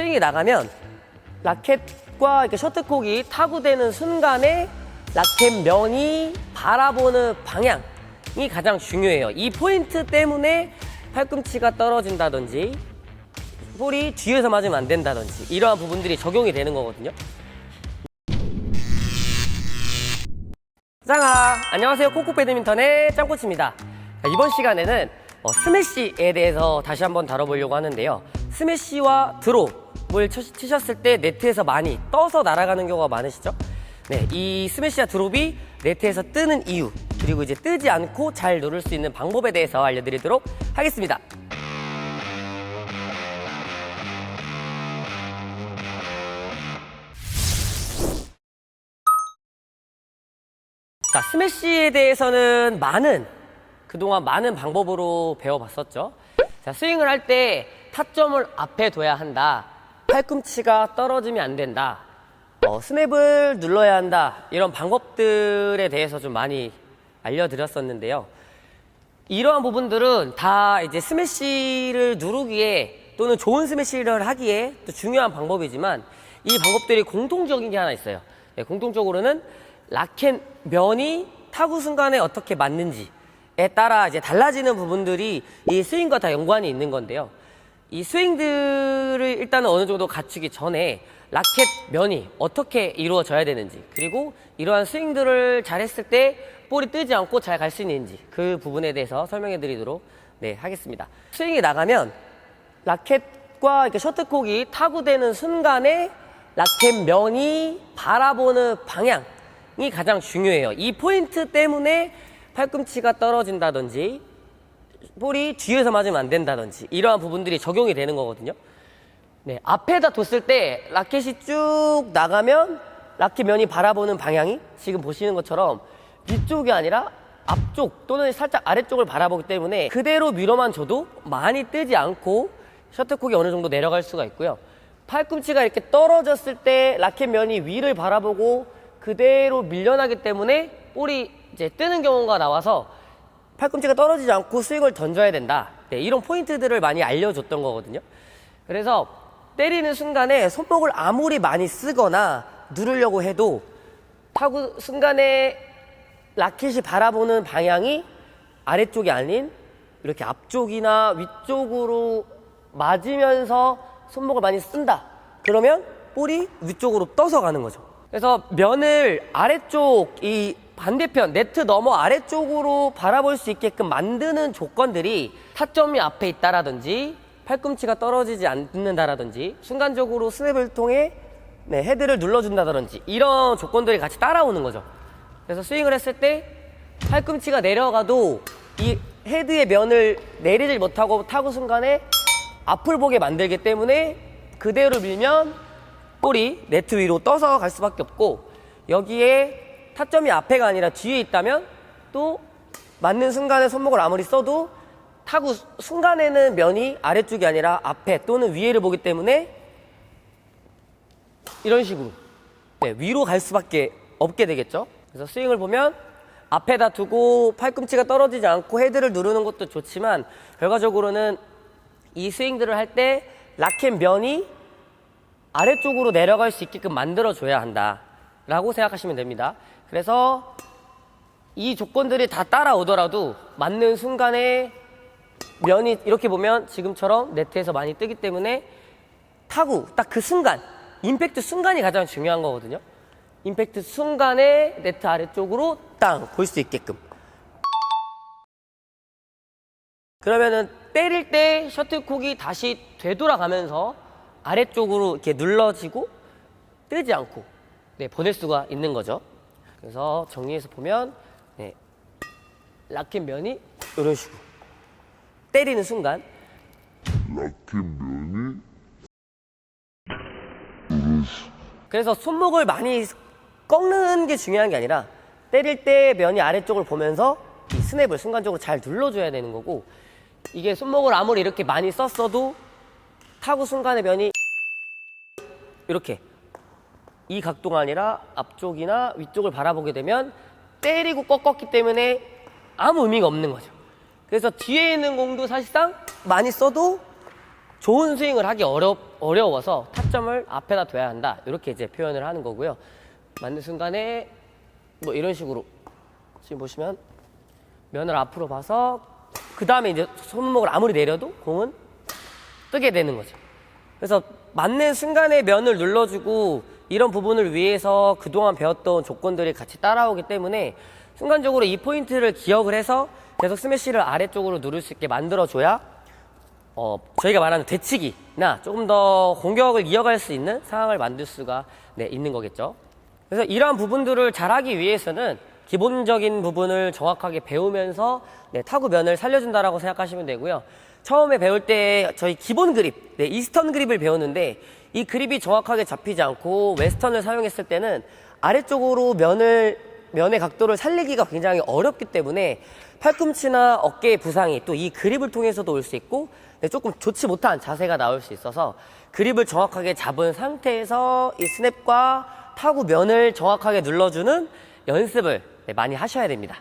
스윙이 나가면 라켓과 이렇게 셔틀콕이 타구되는 순간에 라켓 면이 바라보는 방향이 가장 중요해요. 이 포인트 때문에 팔꿈치가 떨어진다든지 볼이 뒤에서 맞으면 안 된다든지 이러한 부분들이 적용이 되는 거거든요. 짱아 안녕하세요 코코 배드민턴의 짱코치입니다 자, 이번 시간에는 어, 스매시에 대해서 다시 한번 다뤄보려고 하는데요 스매시와 쳐- 치셨을 때 네트에서 많이 떠서 날아가는 경우가 많으시죠 네, 이 스매시와 드롭이 네트에서 뜨는 이유 그리고 이제 뜨지 않고 잘 누를 수 있는 방법에 대해서 알려드리도록 하겠습니다 자, 스매시에 대해서는 많은, 그동안 많은 방법으로 배워봤었죠. 자, 스윙을 할 때 타점을 앞에 둬야 한다. 팔꿈치가 떨어지면 안 된다. 어, 스냅을 눌러야 한다. 이런 방법들에 대해서 좀 많이 알려드렸었는데요. 이러한 부분들은 다 이제 스매시를 누르기에 또는 좋은 스매시를 하기에 또 중요한 방법이지만 이 방법들이 공통적인 게 하나 있어요. 네, 공통적으로는 라켓 면이 타구 순간에 어떻게 맞는지에 따라 이제 달라지는 부분들이 이 스윙과 다 연관이 있는 건데요. 이 스윙들을 일단은 어느 정도 갖추기 전에 라켓 면이 어떻게 이루어져야 되는지 그리고 이러한 스윙들을 잘했을 때 볼이 뜨지 않고 잘 갈 수 있는지 그 부분에 대해서 설명해 드리도록 네, 하겠습니다. 스윙이 나가면 라켓과 이렇게 셔틀콕이 타구되는 순간에 라켓 면이 바라보는 방향이 가장 중요해요. 이 포인트 때문에 팔꿈치가 떨어진다든지 볼이 뒤에서 맞으면 안 된다든지 이러한 부분들이 적용이 되는 거거든요. 네, 앞에다 뒀을 때 라켓이 쭉 나가면 라켓 면이 바라보는 방향이 지금 보시는 것처럼 위쪽이 아니라 앞쪽 또는 살짝 아래쪽을 바라보기 때문에 그대로 밀어만 줘도 많이 뜨지 않고 셔틀콕이 어느 정도 내려갈 수가 있고요. 팔꿈치가 이렇게 떨어졌을 때 라켓 면이 위를 바라보고 그대로 밀려나기 때문에 볼이 이제 뜨는 경우가 나와서 팔꿈치가 떨어지지 않고 스윙을 던져야 된다. 네, 이런 포인트들을 많이 알려줬던 거거든요. 그래서 때리는 순간에 손목을 아무리 많이 쓰거나 누르려고 해도 타구 순간에 라켓이 바라보는 방향이 아래쪽이 아닌 이렇게 앞쪽이나 위쪽으로 맞으면서 손목을 많이 쓴다. 그러면 볼이 위쪽으로 떠서 가는 거죠. 그래서 면을 아래쪽 이 반대편 네트 너머 아래쪽으로 바라볼 수 있게끔 만드는 조건들이 타점이 앞에 있다라든지 팔꿈치가 떨어지지 않는다라든지 순간적으로 스냅을 통해 네, 헤드를 눌러준다든지 이런 조건들이 같이 따라오는 거죠. 그래서 스윙을 했을 때 팔꿈치가 내려가도 이 헤드의 면을 내리질 못하고 타구 순간에 앞을 보게 만들기 때문에 그대로 밀면 볼이 네트 위로 떠서 갈 수밖에 없고 여기에 타점이 앞에가 아니라 뒤에 있다면 또 맞는 순간에 손목을 아무리 써도 타구 순간에는 면이 아래쪽이 아니라 앞에 또는 위에를 보기 때문에 이런 식으로 네, 위로 갈 수밖에 없게 되겠죠. 그래서 스윙을 보면 앞에다 두고 팔꿈치가 떨어지지 않고 헤드를 누르는 것도 좋지만 결과적으로는 이 스윙들을 할 때 라켓 면이 아래쪽으로 내려갈 수 있게끔 만들어줘야 한다라고 생각하시면 됩니다. 그래서 이 조건들이 다 따라오더라도 맞는 순간에 면이 이렇게 보면 지금처럼 네트에서 많이 뜨기 때문에 타구 딱 그 순간 임팩트 순간이 가장 중요한 거거든요. 임팩트 순간에 네트 아래쪽으로 땅 볼 수 있게끔. 그러면은 때릴 때 셔틀콕이 다시 되돌아가면서 아래쪽으로 이렇게 눌러지고 뜨지 않고 네, 보낼 수가 있는 거죠. 그래서 정리해서 보면 네, 라켓 면이 이런 식으로 때리는 순간 라켓 면이 그래서 손목을 많이 꺾는 게 중요한 게 아니라 때릴 때 면이 아래쪽을 보면서 이 스냅을 순간적으로 잘 눌러줘야 되는 거고 이게 손목을 아무리 이렇게 많이 썼어도 타구 순간에 면이 이렇게 이 각도가 아니라 앞쪽이나 위쪽을 바라보게 되면 때리고 꺾었기 때문에 아무 의미가 없는 거죠. 그래서 뒤에 있는 공도 사실상 많이 써도 좋은 스윙을 하기 어렵 어려워서 타점을 앞에다 둬야 한다. 이렇게 이제 표현을 하는 거고요. 맞는 순간에 뭐 이런 식으로 지금 보시면 면을 앞으로 봐서 그 다음에 이제 손목을 아무리 내려도 공은 뜨게 되는 거죠. 그래서 맞는 순간에 면을 눌러주고 이런 부분을 위해서 그동안 배웠던 조건들이 같이 따라오기 때문에 순간적으로 이 포인트를 기억을 해서 계속 스매시를 아래쪽으로 누를 수 있게 만들어줘야 어, 저희가 말하는 되치기나 조금 더 공격을 이어갈 수 있는 상황을 만들 수가 네, 있는 거겠죠. 그래서 이러한 부분들을 잘하기 위해서는 기본적인 부분을 정확하게 배우면서 네, 타구면을 살려준다라고 생각하시면 되고요. 처음에 배울 때 저희 기본 그립, 네, 이스턴 그립을 배우는데 이 그립이 정확하게 잡히지 않고 웨스턴을 사용했을 때는 아래쪽으로 면을 면의 각도를 살리기가 굉장히 어렵기 때문에 팔꿈치나 어깨 부상이 또 이 그립을 통해서도 올 수 있고 네, 조금 좋지 못한 자세가 나올 수 있어서 그립을 정확하게 잡은 상태에서 이 스냅과 타구 면을 정확하게 눌러주는 연습을 네, 많이 하셔야 됩니다.